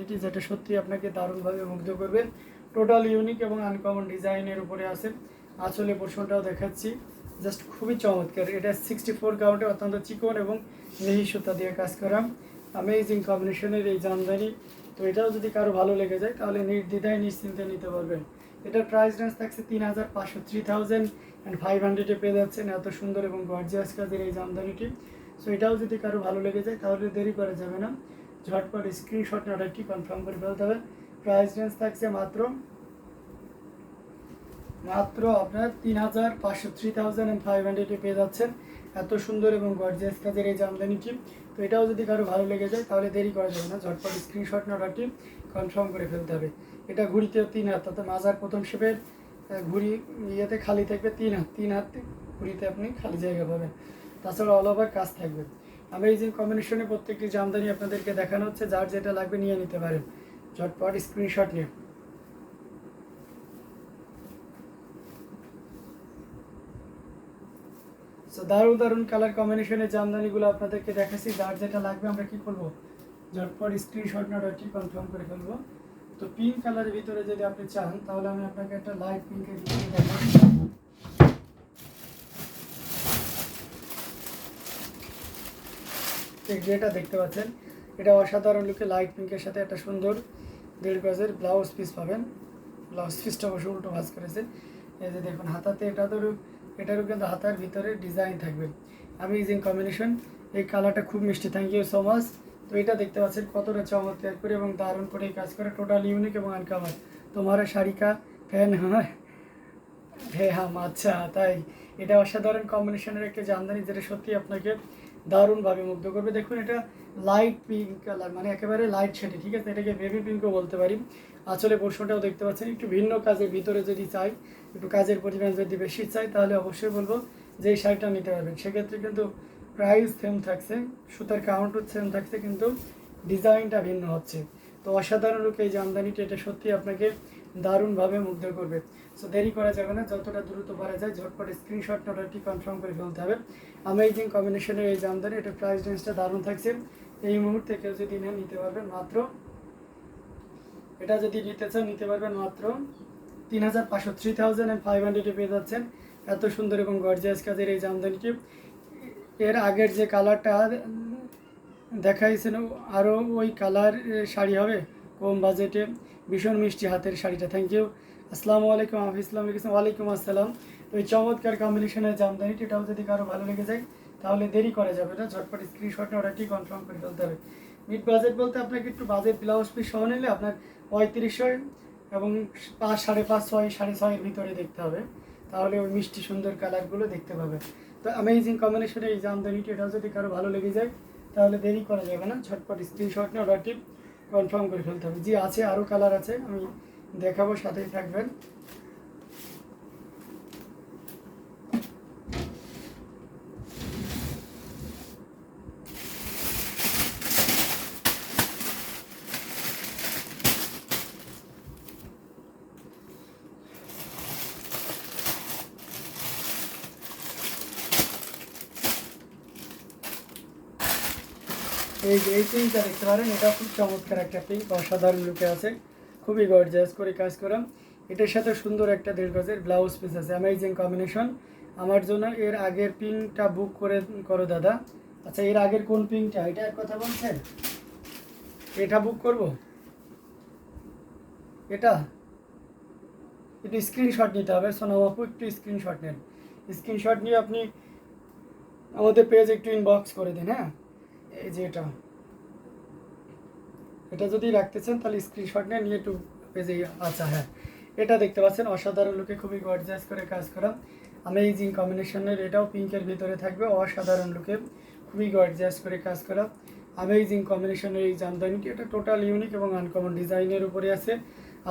এটি যেটা সত্যি আপনাকে দারুণভাবে মুগ্ধ করবে। টোটাল ইউনিক এবং আনকমন ডিজাইনের উপরে আছে। আসলে পোর্শনটাও দেখাচ্ছি। জাস্ট খুবই চমৎকার। এটা সিক্সটি ফোর কাউন্টে অত্যন্ত চিকন এবং মিহি সুতা দিয়ে কাজ করা। অ্যামেজিং কম্বিনেশনের এই জামদানি। তো এটাও যদি কারও ভালো লেগে যায়, তাহলে নির্দ্বিধায় নিশ্চিন্তে নিতে পারবেন। এটার প্রাইস রেঞ্জ থাকছে তিন হাজার পাঁচশো থ্রি থাউজেন্ড অ্যান্ড ফাইভ হান্ড্রেডে পেয়ে যাচ্ছেন এত সুন্দর এবং গর্জিয়াস কাজের এই জামদানিটি। সো এটাও যদি কারও ভালো লেগে যায়, তাহলে দেরি করা যাবে না। ঝটপট স্ক্রিনশট অর্ডারটি কনফার্ম করে ফেলতে হবে। প্রাইস রেঞ্জ থাকছে মাত্র মাত্র আপনার তিন হাজার পাঁচশো থ্রি থাউজেন্ড অ্যান্ড ফাইভ হান্ড্রেডে পেয়ে যাচ্ছেন। এত সুন্দর এবং গর্জিয়াস কাজের এই জামদানিটি তো এটাও যদি কারও ভালো লেগে যায়, তাহলে দেরি করা যাবে না। ঝটপট স্ক্রিনশট অর্ডারটি কনফার্ম করে ফেলতে হবে। এটা ঘুড়িতে তিন হাত, অর্থাৎ মাজার প্রথম শেপের ঘুড়ি ইয়েতে খালি থাকবে তিন হাত তিন হাত ঘুড়িতে আপনি খালি জায়গা পাবেন। তাছাড়া অল ওভার কাজ থাকবে। আমি এই যে কম্বিনেশনে প্রত্যেকটি জামদানি আপনাদেরকে দেখানো হচ্ছে, যার যেটা লাগবে নিয়ে নিতে পারেন। ঝটপট স্ক্রিনশট নিয়ে সো দারুণ দারুণ কালার কম্বিনেশনের জামদানিগুলো আপনাদেরকে দেখাচ্ছি, যার যেটা লাগবে আমরা কি করব? ঝটপট স্ক্রিনশট না ডটটি কনফার্ম করে ফেলব? তো পিঙ্ক কালারের ভিতরে যদি আপনি চান, তাহলে আমি আপনাকে একটা লাইট পিঙ্কের ভিতরে দেখাবো এই যেটা দেখতে পাচ্ছেন। এটা অসাধারণ লুকে লাইট পিঙ্কের সাথে একটা সুন্দর দেড় গজের ব্লাউজ পিস পাবেন। ব্লাউজ পিসটা অবশ্য উল্টো ভাজ করেছে। এই যে দেখুন, হাতাতে এটাতেও এটারও কিন্তু হাতার ভিতরে ডিজাইন থাকবে। অ্যামেজিং কম্বিনেশন এই কালারটা খুব মিষ্টি। থ্যাংক ইউ সো মাচ তো এটা দেখতে পাচ্ছেন, কতটা চমৎকার করে এবং দারুণ করে কাজ করে। টোটাল ইউনিক এবং আনকামার তোমার শাড়িকা ফ্যান হ্যাঁ। হ্যাঁ আচ্ছা তাই। এটা অসাধারণ কম্বিনেশনের একটা জামদানি, যেটা সত্যি আপনাকে দারুণভাবে মুগ্ধ করবে। দেখুন, এটা লাইট পিঙ্ক কালার মানে একেবারে লাইট শেডে ঠিক আছে? এটাকে বেবি পিঙ্কও বলতে পারি। আসলে পোর্শনটাও দেখতে পাচ্ছেন। একটু ভিন্ন কাজের ভিতরে যদি চাই, একটু কাজের পরিমাণ যদি বেশি চাই, তাহলে অবশ্যই বলব যে এই শাড়িটা নিতে পারবেন। সেক্ষেত্রে কিন্তু প্রাইস সেম থাকছে, সুতার কাউন্টও সেম থাকছে, কিন্তু ডিজাইনটা ভিন্ন হচ্ছে। তো অসাধারণ রূপে এই জামদানিটা এটা সত্যি আপনাকে দারুণভাবে মুগ্ধ করবে। সো দেরি করা যাবে না, যতটা দ্রুত পারা যায়, ঝটপট স্ক্রিনশট নোটারটি কনফার্ম করে ফেলতে হবে। অ্যামেজিং কম্বিনেশনের এই জামদানি এটা প্রাইস রেঞ্জটা দারুণ থাকছে। এই মুহূর্তে কেউ যদি নেন নিতে পারবেন মাত্র, এটা যদি নিতে চান, নিতে পারবেন মাত্র তিন হাজার পাঁচশো থ্রি থাউজেন্ড অ্যান্ড ফাইভ হান্ড্রেডে পেয়ে যাচ্ছেন। এত সুন্দর এবং গর্জিয়াস কাজের এই জামদানিটি। এর আগের যে কালারটা দেখাইছেন আরও ওই কালার শাড়ি হবে? কম বাজেটে ভীষণ মিষ্টি হাতের শাড়িটা। থ্যাংক ইউ আসসালামু আলাইকুম, হাফিজ ইসলাম ওয়ালাইকুম আসসালাম। তো চমৎকার কম্বিনেশনের জামদানিটি এটাও যদি কারও ভালো লেগে যায়, তাহলে দেরি করা যাবে না। ঝটপট স্ক্রিনশট অর্ডারটি কনফার্ম করে ফেলতে হবে। মিড বাজেট বলতে আপনাকে একটু বাজেট ব্লাউজ পিস সহ নিলে আপনার পঁয়ত্রিশশো এবং পাঁচ, সাড়ে পাঁচ, ছয়, সাড়ে ছয়ের ভিতরে দেখতে হবে। তাহলে ওই মিষ্টি সুন্দর কালারগুলো দেখতে পাবে। তো অ্যামেজিং কম্বিনেশনের এই জামদানিটি এটাও যদি কারও ভালো লেগে যায়, তাহলে দেরি করা যাবে না। ঝটপট স্ক্রিনশট নিয়ে অর্ডারটি কনফার্ম করে ফেলতে হবে। জি আছে আরও কালার আছে আমি দেখাবো সাথেই থাকবেন। এই যে, এই পিঙ্কটা দেখতে পারেন, এটা খুব চমৎকার একটা পিঙ্ক অসাধারণ লুকে আছে। খুবই গর্জিয়াস করে কাজ করা। এটার সাথে সুন্দর একটা দেড় গজের ব্লাউজ পিস আছে অ্যামেজিং কম্বিনেশন আমার জন্য এর আগের পিঙ্কটা বুক করে, করো দাদা। আচ্ছা এর আগের কোন পিঙ্কটা এটা এক কথা বলছেন? এটা বুক করব? এটা? একটু স্ক্রিনশট নিতে হবে সোনামাপু একটু স্ক্রিনশট নেন। স্ক্রিনশট নিয়ে আপনি আমাদের পেজ একটু ইনবক্স করে দিন হ্যাঁ? এই যে এটা। এটা যদি রাখতে চান তাহলে স্ক্রিনশট নিয়ে নিয়ে একটু পেজে আচ্ছা হ্যাঁ। এটা দেখতে পাচ্ছেন, অসাধারণ লুকে খুবই গর্জাস করে কাজ করা। আমেজিং কম্বিনেশনের এটাও পিঙ্কের ভিতরে থাকবে, অসাধারণ লুকে খুবই গর্জাস করে কাজ করা। আমেজিং কম্বিনেশনের এই জামদানিটি, এটা টোটাল ইউনিক এবং আনকমন ডিজাইনের উপরে আছে।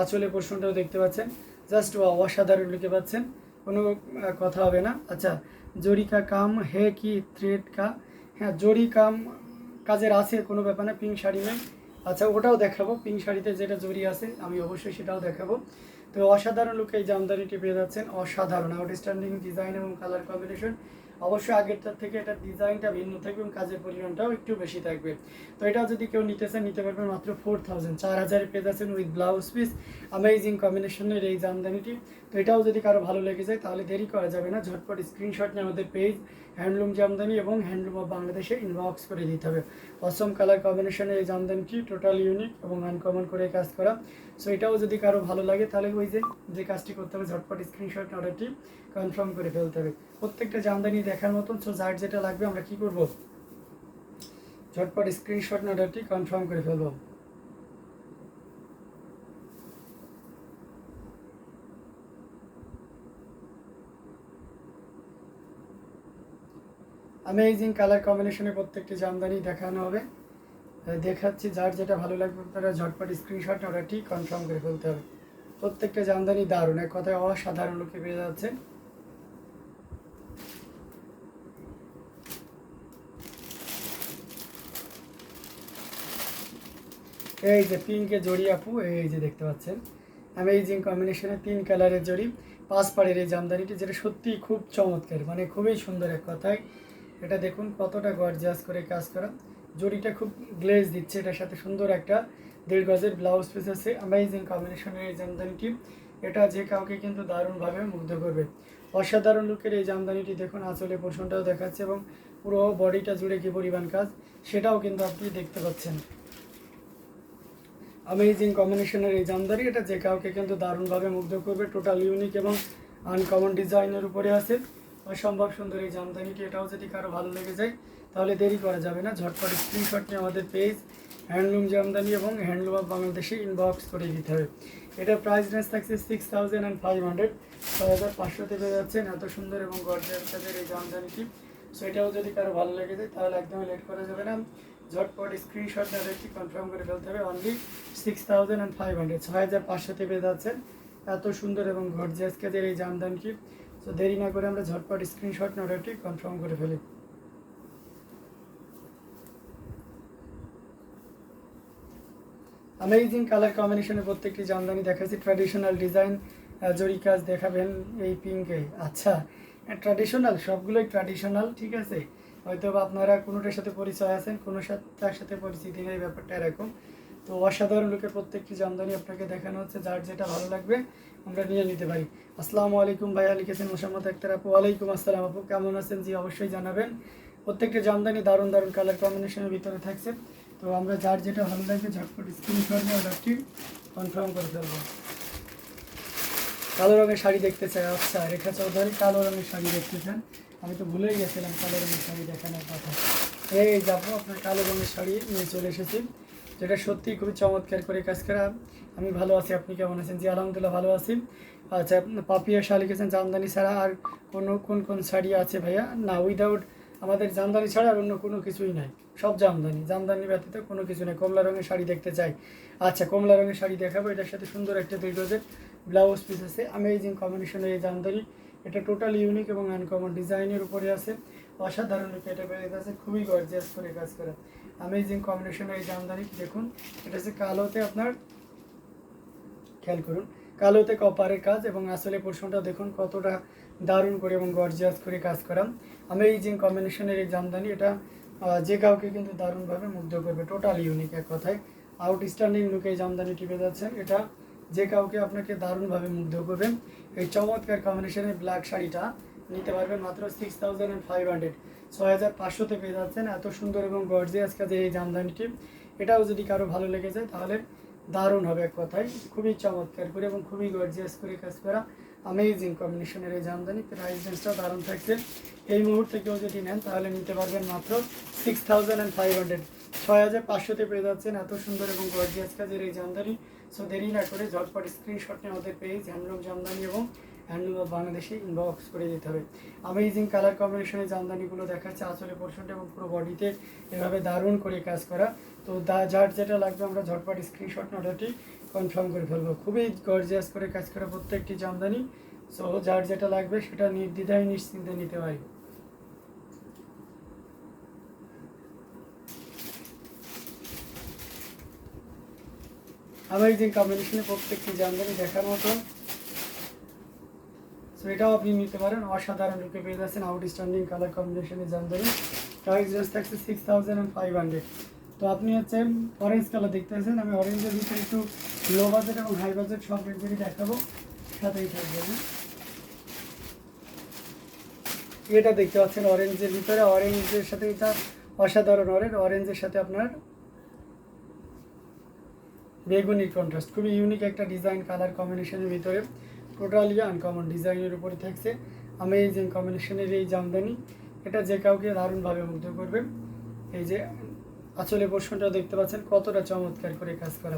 আঁচলে পোর্শনটাও দেখতে পাচ্ছেন। জাস্ট অসাধারণ লুকে পাচ্ছেন। কোনো কথা হবে না। আচ্ছা জরিকা কাম হে কি থ্রেড কা? হ্যাঁ জরি কাম কাজের আছে, কোনো ব্যাপার না পিঙ্ক শাড়ি নেই। আচ্ছা ওটাও দেখাবো। পিঙ্ক শাড়িতে যেটা জরি আছে, আমি অবশ্যই সেটাও দেখাবো। তো অসাধারণ লুকে এই জামদানিটি পেয়ে যাচ্ছেন। অসাধারণ আউটস্ট্যান্ডিং ডিজাইন এবং কালার কম্বিনেশন অবশ্যই আগেরটার থেকে এটার ডিজাইনটা ভিন্ন থাকবে এবং কাজের পরিমাণটাও একটু বেশি থাকবে। তো এটাও যদি কেউ নিতে চান, নিতে পারবেন মাত্র ফোর থাউজেন্ড চার হাজারে পেয়ে যাচ্ছেন উইথ ব্লাউজ পিস অ্যামেজিং কম্বিনেশনের এই জামদানিটি। তো এটাও যদি কারও ভালো লেগে যায়, তাহলে দেরি করা যাবে না। ঝটপট স্ক্রিনশট নিয়ে আমাদের পেজ হ্যান্ডলুম জামদানি এবং হ্যান্ডলুম অফ বাংলাদেশে ইনবক্স করে দিতে হবে। অসম কালার কম্বিনেশনের এই জামদানিটি টোটাল ইউনিক এবং আনকমন করে কাজ করা। সো এটাও যদি কারও ভালো লাগে, তাহলে ওই যে যে কাজটি করতে হবে, ঝটপট স্ক্রিনশট অর্ডারটি কনফার্ম করে ফেলতে হবে। প্রত্যেকটা জামদানি দেখার মতন সো যার যেটা লাগবে আমরা কি করব? ঝটপট স্ক্রিনশট অর্ডারটি কনফার্ম করে ফেলব। অ্যামেজিং কালার কম্বিনেশনে প্রত্যেকটি জামদানি দেখানো হবে। দেখাচ্ছি যার যেটা ভালো লাগবে তারা ঝটপট স্ক্রিনশট অর্ডারটি কনফার্ম করে ফেলতে হবে। প্রত্যেকটা জামদানি দারুণ, এক কথায় অসাধারণ লোকে পেয়ে যাচ্ছে এই যে পিঙ্কে জড়ি আপু, এই যে দেখতে পাচ্ছেন। অ্যামেজিং কম্বিনেশনে তিন কালারের জড়ি। পাঁচ পাড়ের এই জামদানিটি যেটা সত্যিই খুব চমৎকার মানে খুবই সুন্দর এক কথায়। এটা দেখুন, কতটা গর্জাস করে কাজ করা। জড়িটা খুব গ্লেজ দিচ্ছে, এটার সাথে সুন্দর একটা দেড় গজের ব্লাউজ পিস আছে। অ্যামেজিং কম্বিনেশনের এই জামদানিটি। এটা যে কাউকে কিন্তু দারুণভাবে মুগ্ধ করবে। অসাধারণ লুকের এই জামদানিটি দেখুন আঁচলে পোষণটাও দেখাচ্ছে এবং পুরো বডিটা জুড়ে কি পরিমাণ কাজ, সেটাও কিন্তু আপনি দেখতে পাচ্ছেন। অ্যামেজিং কম্বিনেশনের এই জামদানি, এটা যে কাউকে কিন্তু দারুণভাবে মুগ্ধ করবে। টোটাল ইউনিক এবং আনকমন ডিজাইনের উপরে আছে। অসম্ভব সুন্দর এই জামদানিটি এটাও যদি কারও ভালো লেগে যায়, তাহলে দেরি করা যাবে না। ঝটপট স্ক্রিনশট নিয়ে আমাদের পেজ হ্যান্ডলুম জামদানি এবং হ্যান্ডলুম অফ বাংলাদেশে ইনবক্স করে দিতে হবে। এটার প্রাইস রেঞ্জ থাকছে six thousand and five hundred ছয় হাজার পাঁচশোতে পেয়ে যাচ্ছেন এত সুন্দর এবং গর্জের এই জামদানিটি। সো এটাও যদি কারও ভালো লেগে যায়, তাহলে একদমই লেট করা যাবে না। ঝটপট স্ক্রিনশট ডাইরেক্টলি কনফার্ম করে ফেলতে হবে। Only six thousand and five hundred ছয় হাজার পাঁচশোতে পেয়ে যাচ্ছেন এত সুন্দর এবং গর্জিয়াস কাজের এই জামদানটি। তো দেরি না করে আমরা ঝটপট স্ক্রিনশট অর্ডারটি কনফার্ম করে ফেলি। অ্যামেজিং কালার কম্বিনেশনে প্রত্যেকটি জামদানি দেখাচ্ছি। ট্র্যাডিশনাল ডিজাইন জরি কাজ দেখাবেন এই পিঙ্কে আচ্ছা ট্র্যাডিশনাল সবগুলোই ট্র্যাডিশনাল ঠিক আছে? হয়তো আপনারা কোনোটার সাথে পরিচয় আছেন কোনো সাথে তার সাথে পরিচিতি নেই ব্যাপারটা এরকম। তো অসাধারণ লোকের প্রত্যেকটি জামদানি আপনাকে দেখানো হচ্ছে, যার যেটা ভালো লাগবে আমরা নিয়ে নিতে পারি। আসসালামু আলাইকুম ভাইয়া লিখেছেন মোসাম্মদ আক্তার আপু। ওয়ালাইকুম আসসালাম আপু, কেমন আছেন? জি, অবশ্যই জানাবেন। প্রত্যেকটা জামদানি দারুণ দারুণ কালার কম্বিনেশনের ভিতরে থাকছে। তো আমরা যার যেটা ভালো লাগবে, ঝটপট স্ক্রিনশট নিয়ে অর্ডারটি কনফার্ম করে ফেলব। কালো রঙের শাড়ি দেখতে চাই। আচ্ছা রেখা চৌধুরী কালো রঙের শাড়ি দেখতে চান। আমি তো ভুলেই গেছিলাম কালো রঙের শাড়ি দেখানোর কথা। এই যাব আপনার কালো রঙের শাড়ি নিয়ে চলে এসেছি। যেটা সত্যিই খুবই চমৎকার করে কাজ করা। আমি ভালো আছি, আপনি কেমন আছেন? জি, আলহামদুলিল্লাহ ভালো আছি। আচ্ছা পাপিয়া শাড়ি লিখেছেন জামদানি ছাড়া আর কোনো, কোন কোন শাড়ি আছে ভাইয়া? না উইদাউট আমাদের জামদানি ছাড়া আর অন্য কোনো কিছুই নাই। সব জামদানি। জামদানি ব্যতীত কোনো কিছু নেই। কমলা রঙের শাড়ি দেখতে চাই। আচ্ছা কমলা রঙের শাড়ি দেখাবো। এটার সাথে সুন্দর একটা দুই গজের ব্লাউজ পিস আছে। অ্যামেজিং কম্বিনেশনের এই জামদানি। এটা টোটাল ইউনিক এবং আনকমন ডিজাইনের উপরে আছে। অসাধারণ এটা বেড়ে আছে। খুবই গর্জিয়াস করে কাজ করা। অ্যামেজিং কম্বিনেশনের এই জামদানি দেখুন, এটা হচ্ছে কালোতে আপনার, খেয়াল করুন, কালোতে কপারের কাজ এবং আসলে পোর্শনটা দেখুন কতটা দারুণ করে এবং গর্জিয়াস করে কাজ করা। অ্যামেজিং কম্বিনেশনের এই জামদানি এটা যে কাউকে কিন্তু দারুণভাবে মুগ্ধ করবে টোটাল ইউনিক এক কথায়। আউটস্ট্যান্ডিং লুকে এই জামদানি টিপে যাচ্ছে, এটা যে কাউকে আপনাকে দারুণভাবে মুগ্ধ করবে। এই চমৎকার কম্বিনেশনের ব্ল্যাক শাড়িটা নিতে পারবেন মাত্র six thousand and five hundred ছয় হাজার পাঁচশোতে পেয়ে যাচ্ছেন। এত সুন্দর এবং গর্জিয়াস কাজে এই জামদানিটি। এটাও যদি কারও ভালো লেগে যায়, তাহলে দারুণ হবে এক কথায়। খুবই চমৎকার করে এবং খুবই গর্জিয়াস করে কাজ করা আমেজিং কম্বিনেশনের এই জামদানি। প্রাইস রেঞ্জটা দারুণ থাকছে। এই মুহূর্তে কেউ যদি নেন, তাহলে নিতে পারবেন মাত্র six thousand and five hundred ছয় হাজার পাঁচশোতে পেয়ে যাচ্ছেন এত সুন্দর এবং গর্জিয়াস কাজের এই জামদানি। সো দেরি না করে ঝটপট স্ক্রিনশট নিয়ে আমাদের পেজ জামদানি এবং হ্যান্ডলুম অফ বাংলাদেশে ইনবক্স করে দিতে হবে। অ্যামেজিং কালার কম্বিনেশনের জামদানিগুলো দেখাচ্ছে আঁচলে পোর্শনটা এবং পুরো বডিতে এভাবে দারুণ করে কাজ করা। তো দা, যার যেটা লাগবে আমরা ঝটপট স্ক্রিনশট অর্ডারটি কনফার্ম করে ফেলব। খুবই গর্জিয়াস করে কাজ করা প্রত্যেকটি জামদানি। সো যার যেটা লাগবে সেটা নির্দ্বিধায়, নিশ্চিন্তে নিতে পারি অ্যামেজিং কম্বিনেশনে প্রত্যেকটি জামদানি দেখার মতন সো এটাও আপনি নিতে পারেন। অসাধারণ লুকে পেয়ে যাচ্ছেন। আউটস্ট্যান্ডিং কালার কম্বিনেশনে জামদানি প্রাইস রেঞ্জ থাকছে six thousand and five hundred তো আপনি হচ্ছে অরেঞ্জ কালার দেখতে পাচ্ছেন আমি অরেঞ্জের ভিতরে একটু লো বাজেট এবং হাই বাজেট সব রেঞ্জেরই দেখাবো। সাথেই থাকবে হ্যাঁ? এটা দেখতে পাচ্ছেন অরেঞ্জের ভিতরে। অরেঞ্জের সাথে এটা অসাধারণ অরেঞ্জ অরেঞ্জের সাথে আপনার বেগুনি কন্ট্রাস্ট খুবই ইউনিক একটা ডিজাইন কালার কম্বিনেশনের ভিতরে। টোটালি আনকমন ডিজাইনের উপরে থাকছে। আমেজিং কম্বিনেশনের এই জামদানি। এটা যে কাউকে দারুণভাবে মুগ্ধ করবে। এই যে আঁচলে পোর্শনটা দেখতে পাচ্ছেন, কতটা চমৎকার করে কাজ করা।